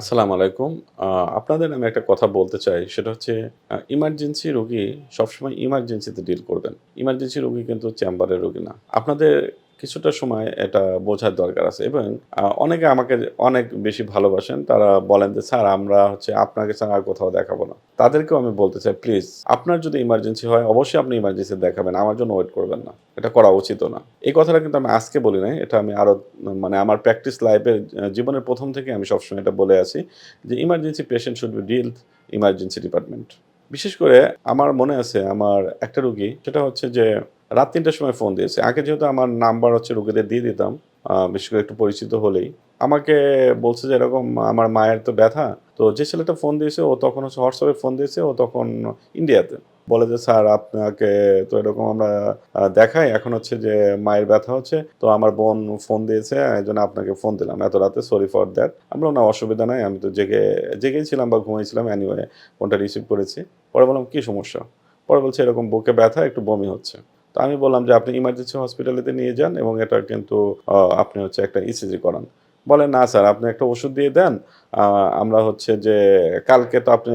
আসসালামু আলাইকুম। আপনাদের আমি একটা কথা বলতে চাই। সেটা হচ্ছে ইমার্জেন্সি রোগী সবসময় ইমার্জেন্সিতে ডিল করবেন। ইমার্জেন্সি রোগী কিন্তু চেম্বারের রোগী না। আপনাদের কিছুটা সময় এটা বোঝার দরকার আছে এবং অনেকে আমাকে অনেক বেশি ভালোবাসেন। তারা বলেন যে, "স্যার আমরা হচ্ছে আপনাকে ছাড়া আর কোথাও দেখাবো না।" তাদেরকেও আমি বলতে চাই, প্লিজ আপনার যদি ইমার্জেন্সি হয় অবশ্যই আপনি ইমার্জেন্সি দেখাবেন। আমার জন্য ওয়েট করবেন না। এটা করা উচিত না। এই কথাটা কিন্তু আমি আজকে বলি নাই। এটা আমি আরও মানে আমার প্র্যাকটিস লাইফের জীবনের প্রথম থেকে আমি সবসময় এটা বলে আছি যে, "emergency patient should be dealt emergency department." বিশেষ করে আমার মনে আছে আমার একটা রুগী সেটা হচ্ছে যে রাত ৩ টার সময় ফোন দিয়েছে। আগে যেহেতু আমার নাম্বার হচ্ছে রোগীদের দিয়ে দিতাম, বিশেষ করে একটু পরিচিত হলেই। আমাকে বলছে যে, "এরকম আমার মায়ের তো ব্যথা।" তো যে ছেলেটা ফোন দিয়েছে ও তখন হচ্ছে হোয়াটসঅ্যাপে ফোন দিয়েছে। ও তখন ইন্ডিয়াতে। বলে যে, "স্যার আপনাকে তো এরকম আমরা দেখাই। এখন হচ্ছে যে মায়ের ব্যথা হচ্ছে। তো আমার বোন ফোন দিয়েছে। এজন্য আপনাকে ফোন দিলাম এত রাতে। Sorry for that." আমি বললাম, "না অসুবিধা নাই। আমি তো জেগে জেগেই ছিলাম বা ঘুমিয়েছিলাম। এনিওয়ে ফোনটা রিসিভ করেছি।" পরে বললাম, কী সমস্যা?" পরে বলছে, "এরকম বুকে ব্যথা, একটু বমি হচ্ছে।" তো আমি বললাম যে, "আপনি ইমার্জেন্সি হসপিটালেতে নিয়ে যান এবং এটা কিন্তু আপনি হচ্ছে একটা ইসিজি করান।" বলে, "না স্যার আপনি একটা ওষুধ দিয়ে দেন। আমরা হচ্ছে যে কালকে তো আপনি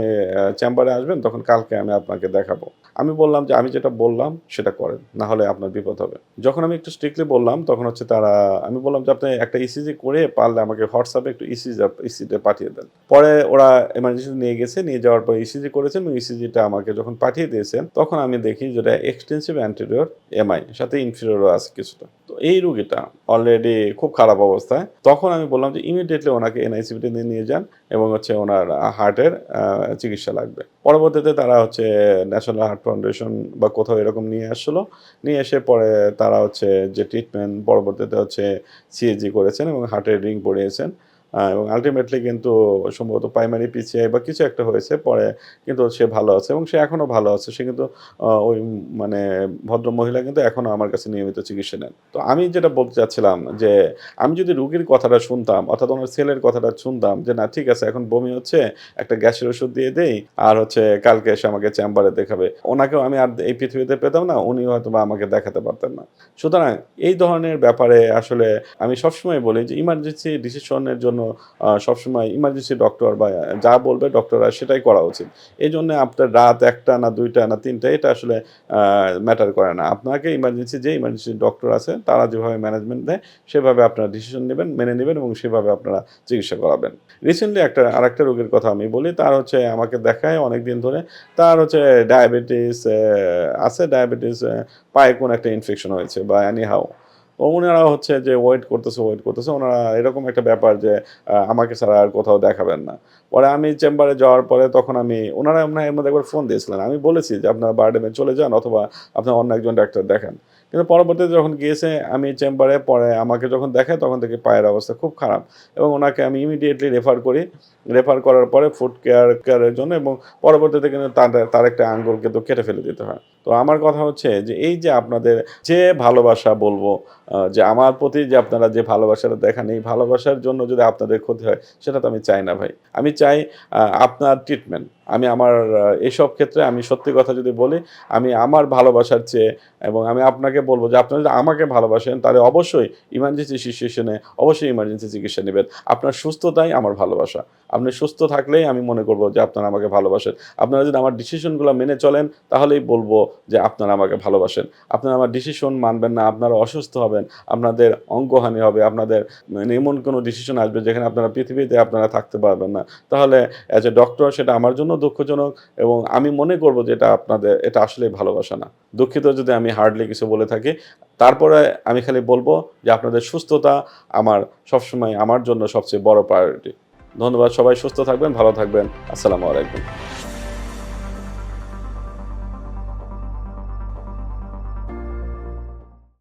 চেম্বারে আসবেন তখন কালকে আমি আপনাকে দেখাবো।" আমি বললাম যে, "আমি যেটা বললাম সেটা করেন। না হলে আপনার বিপদ হবে।" যখন আমি একটু স্ট্রিক্টলি বললাম তখন হচ্ছে তারা আমি বললাম যে, "আপনি একটা ইসিজি করে পারলে আমাকে হোয়াটসঅ্যাপে একটু ইসিজি ইসিজিটা পাঠিয়ে দেন।" পরে ওরা এমার্জেন্সি নিয়ে গেছে। নিয়ে যাওয়ার পর ইসিজি করেছেন এবং ইসিজিটা আমাকে যখন পাঠিয়ে দিয়েছেন তখন আমি দেখি যেটা এক্সটেন্সিভ অ্যান্টেরিয়র এমআই সাথে ইনফিরিয়রও আছে কিছুটা। এই রুগীটা অলরেডি খুব খারাপ অবস্থায়। তখন আমি বললাম যে, "ইমিডিয়েটলি ওনাকে এনআইসিবিতে নিয়ে যান এবং হচ্ছে ওনার হার্টের চিকিৎসা লাগবে।" পরবর্তীতে তারা হচ্ছে ন্যাশনাল হার্ট ফাউন্ডেশন বা কোথাও এরকম নিয়ে আসলো নিয়ে এসে পরে তারা হচ্ছে যে ট্রিটমেন্ট পরবর্তীতে হচ্ছে সিএজি করেছেন এবং হার্টের রিং পরিয়েছেন। এবং আল্টিমেটলি কিন্তু সম্ভবত প্রাইমারি পিসিআই বা কিছু একটা হয়েছে। পরে কিন্তু সে ভালো আছে এবং সে এখনও ভালো আছে। সে কিন্তু ওই মানে ভদ্রমহিলা কিন্তু এখনও আমার কাছে নিয়মিত চিকিৎসা নেন। তো আমি যেটা বলতে চাচ্ছিলাম যে, আমি যদি রুগীর কথাটা শুনতাম অর্থাৎ ওনার ছেলের কথাটা শুনতাম যে, "না ঠিক আছে এখন বমি হচ্ছে, একটা গ্যাসের ওষুধ দিয়ে দেই। আর হচ্ছে কালকে এসে আমাকে চেম্বারে দেখাবে।" ওনাকেও আমি আর এই পৃথিবীতে পেতাম না। উনিও হয়তোবা আমাকে দেখাতে পারতেন না। সুতরাং এই ধরনের ব্যাপারে আসলে আমি সবসময় বলি যে, ইমার্জেন্সি ডিসিশনের জন্য সবসময় ইমার্জেন্সি ডক্টর বা যা বলবে ডক্টররা সেটাই করা উচিত। এজন্য আপনার রাত একটা না দুইটা না তিনটা, এটা আসলে ম্যাটার করে না। আপনাকে ইমার্জেন্সি যে ইমার্জেন্সি ডক্টর আছে, তারা যেভাবে ম্যানেজমেন্ট দেয়, সেভাবে আপনারা ডিসিশন নেবেন, মেনে নেবেন এবং সেভাবে আপনারা চিকিৎসা করাবেন। রিসেন্টলি একটা, আরেকটা রোগের কথা আমি বলি। তার হচ্ছে আমাকে দেখায় অনেকদিন ধরে। তার হচ্ছে ডায়াবেটিস আছে। ডায়াবেটিস পায়ে কোনো একটা ইনফেকশন হয়েছে বা এনিহাউ। উনারা হচ্ছে যে ওয়েট করতেছে, ওয়েট করতেছে। ওনারা এরকম একটা ব্যাপার যে আমাকে ছাড়া আর কোথাও দেখাবেন না। পরে আমি চেম্বারে যাওয়ার পরে তখন আমি ওনারা হয় এর মধ্যে একবার ফোন দিয়েছিলেন। আমি বলেছি যে, "আপনারা বারডেমে চলে যান অথবা আপনারা অন্য একজন ডাক্তার দেখান।" কিন্তু পরবর্তীতে যখন গিয়েছে আমি চেম্বারে পরে আমাকে যখন দেখায় তখন থেকে পায়ের অবস্থা খুব খারাপ এবং ওনাকে আমি ইমিডিয়েটলি রেফার করি। রেফার করার পরে ফুড কেয়ার কেয়ারের জন্য এবং পরবর্তীতে কিন্তু তার তার একটা আঙ্গুল কিন্তু কেটে ফেলে দিতে হয়। তো আমার কথা হচ্ছে যে, এই যে আপনাদের যে ভালোবাসা বলব যে আমার প্রতি যে আপনারা যে ভালোবাসাটা দেখান এই ভালোবাসার জন্য যদি আপনাদের ক্ষতি হয় সেটা তো আমি চাই না ভাই। আমি চাই আপনার ট্রিটমেন্ট। আমি আমার এসব ক্ষেত্রে আমি সত্যি কথা যদি বলি, আমি আমার ভালোবাসার চেয়ে এবং আমি আপনাকে বলব যে আপনারা যদি আমাকে ভালোবাসেন তাহলে অবশ্যই ইমার্জেন্সি সিচুয়েশনে অবশ্যই ইমার্জেন্সি চিকিৎসা নেবেন আপনার সুস্থতাই আমার ভালোবাসা। আপনি সুস্থ থাকলেই আমি মনে করব যে আপনারা আমাকে ভালোবাসেন। আপনারা যদি আমার ডিসিশনগুলো মেনে চলেন তাহলেই বলব যে আপনারা আমাকে ভালোবাসেন। আপনারা আমার ডিসিশন মানবেন না, আপনারা অসুস্থ হবেন, আপনাদের অঙ্গহানি হবে, আপনাদের মানে এমন কোনো ডিসিশন আসবে যেখানে আপনারা পৃথিবীতে আপনারা থাকতে পারবেন না। তাহলে অ্যাজ এ ডক্টর সেটা আমার জন্য দুঃখজনক এবং আমি মনে করব যে এটা আপনাদের এটা আসলেই ভালোবাসা না। দুঃখিত যদি আমি হার্ডলি কিছু বলে থাকি। তারপরে আমি খালি বলব যে আপনাদের সুস্থতা আমার সবসময় আমার জন্য সবচেয়ে বড় প্রায়োরিটি। ধন্যবাদ। সবাই সুস্থ থাকবেন, ভালো থাকবেন। আসসালামু আলাইকুম।